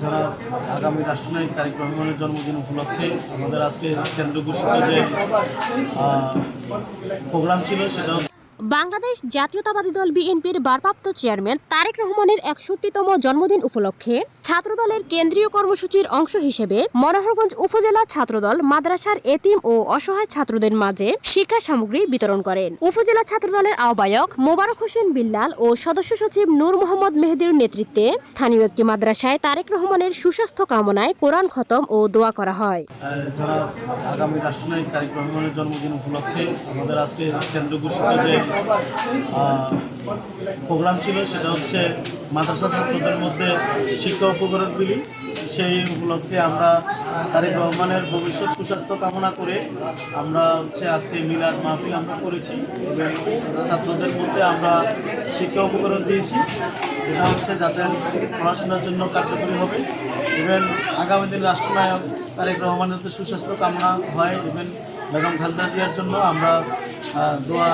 যারা আগামী রাষ্ট্রনায়ক তারিক রহমানের জন্মদিন উপলক্ষে আমাদের আজকে কেন্দ্র ঘোষিত যে প্রোগ্রাম ছিল সেটা বাংলাদেশ জাতীয়তাবাদী দল বিএনপির ভারপ্রাপ্ত চেয়ারম্যান তারেক রহমানের একষট্টিতম জন্মদিন উপলক্ষে ছাত্রদলের কেন্দ্রীয় কর্মসূচির অংশ হিসেবে মনোহরগঞ্জ উপজেলা ছাত্রদল মাদ্রাসার এতিম ও অসহায় ছাত্রদের মাঝে শিক্ষা সামগ্রী বিতরণ করেন। উপজেলা ছাত্রদলের আহ্বায়ক মোবারক হোসেন বিল্লাল ও সদস্য সচিব নূর মোহাম্মদ মেহেদির নেতৃত্বে স্থানীয় একটি মাদ্রাসায় তারেক রহমানের সুস্বাস্থ্য কামনায় কোরআন খতম ও দোয়া করা হয়। আগামী রাষ্ট্রনায়ক তারিক রহমানের জন্মদিন উপলক্ষে আমাদের আজকে কেন্দ্র প্রোগ্রাম ছিল, সেটা হচ্ছে মাদ্রাসা ছাত্রদের মধ্যে শিক্ষা উপকরণগুলি সেই উপলক্ষে আমরা তারেক রহমানের ভবিষ্যৎ সুস্বাস্থ্য কামনা করে আমরা হচ্ছে আজকে মিলাদ মাহফিল আমরা করেছি। ছাত্রদের মধ্যে আমরা শিক্ষা উপকরণ দিয়েছি। এটা হচ্ছে যাতে পড়াশোনার জন্য কার্যকরী হবে। ইভেন আগামী দিন রাষ্ট্রনায়ক তারেক রহমানের সুস্বাস্থ্য কামনা হয়। ইভেন বেগম খালদা জিয়ার জন্য আমরা দোয়া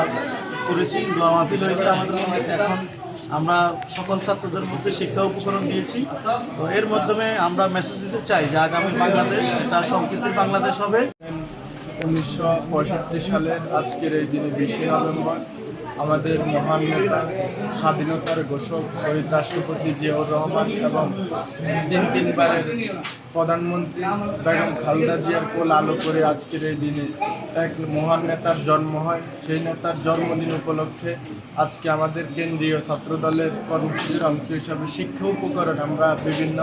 করেছি দোয়া মাহফিল হয়েছে আমাদের এখন আমরা সকল ছাত্রদের মধ্যে শিক্ষা উপকরণ দিয়েছি। তো এর মাধ্যমে আমরা মেসেজ দিতে চাই যে আগামী বাংলাদেশ, এটা সম্প্রীতির বাংলাদেশ হবে। উনিশশো পঁয়ষট্টি সালের আজকের এই দিনে বিশে নভেম্বর, আমাদের মহান নেতা, স্বাধীনতার ঘোষক, শহীদ রাষ্ট্রপতি জিয়াউর রহমান এবং তিন তিনবারের প্রধানমন্ত্রী বেগম খালেদা জিয়ার কোল আলো করে আজকের এই দিনে এক মহান নেতার জন্ম হয়। সেই নেতার জন্মদিন উপলক্ষে আজকে আমাদের কেন্দ্রীয় ছাত্রদলের কর্মসূচির অংশ হিসাবে শিক্ষা উপকরণ আমরা বিভিন্ন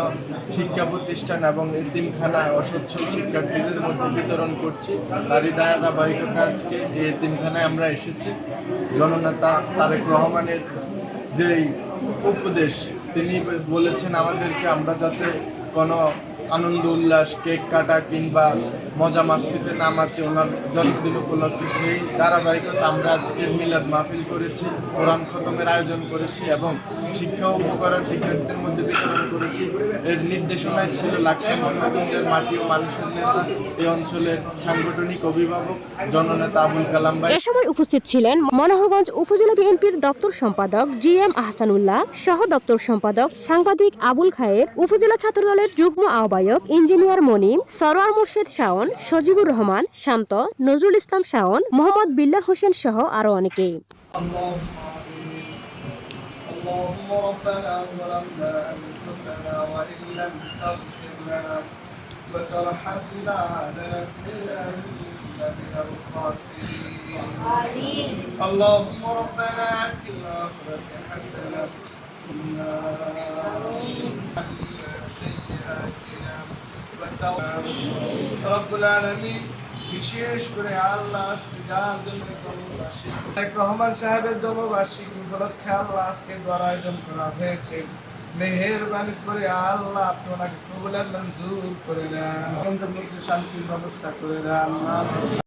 শিক্ষা প্রতিষ্ঠান এবং এতিমখানায় অসচ্ছল শিক্ষার্থীদের মধ্যে বিতরণ করছি। তারই ধারাবাহিকতা আজকে এই এতিমখানায় আমরা এসেছি। জননেতা তারেক রহমানের যেই উপদেশ, তিনি বলেছেন আমাদেরকে আমরা যাতে কোনো আনন্দ, উল্লাস, কেক কাটা কিংবা মজা মাস্তিতে নাম আছে, ওনার জন্মদিন উপলক্ষে সেই ধারাবাহিকতা আমরা আজকে মিলাদ মাহফিল করেছি, কোরআন খতমের আয়োজন করেছি এবং শিক্ষা উপকরণ শিক্ষার্থীদের মধ্যে বিতরণ করেছি। এর নির্দেশনায় ছিল লাকসাম মনোরঞ্জনের মাটি ও মানুষের নেতা, এই অঞ্চলের সাংগঠনিক অভিভাবক, জননেতা আবুল কালাম ভাই। এ সময় উপস্থিত ছিলেন মনোহরগঞ্জ উপজেলা বিএনপির দপ্তর সম্পাদক জি এম আহসানুল্লাহ, সহ দপ্তর সম্পাদক সাংবাদিক আবুল খায়ের, উপজেলা ছাত্রদলের যুগ্ম আহ্বায়ক ইঞ্জিনিয়ার মনিম সরোয়ার মুর্শেদ শাওন সজিবুর রহমান শান্ত নজরুল ইসলাম শাওন মোহাম্মদ বিল্লাল হোসেন সহ আরো অনেকেই اللهم آمين اللهم ربنا ظلمنا أنفسنا وإن لم تغفر لنا وترحمنا لنكونن من الخاسرين آمين اللهم ربنا آتنا الآخرة حسنة বিশেষ করে আল্লাহ রহমান সাহেবের জন্মবার্ষিক উপলক্ষে আল্লাহ আজকে দর আয়োজন করা হয়েছে। মেহরবানি করে আল্লাহ আপনাকে কবুলের মঞ্জুর করে দেন শান্তির ব্যবস্থা করে দেন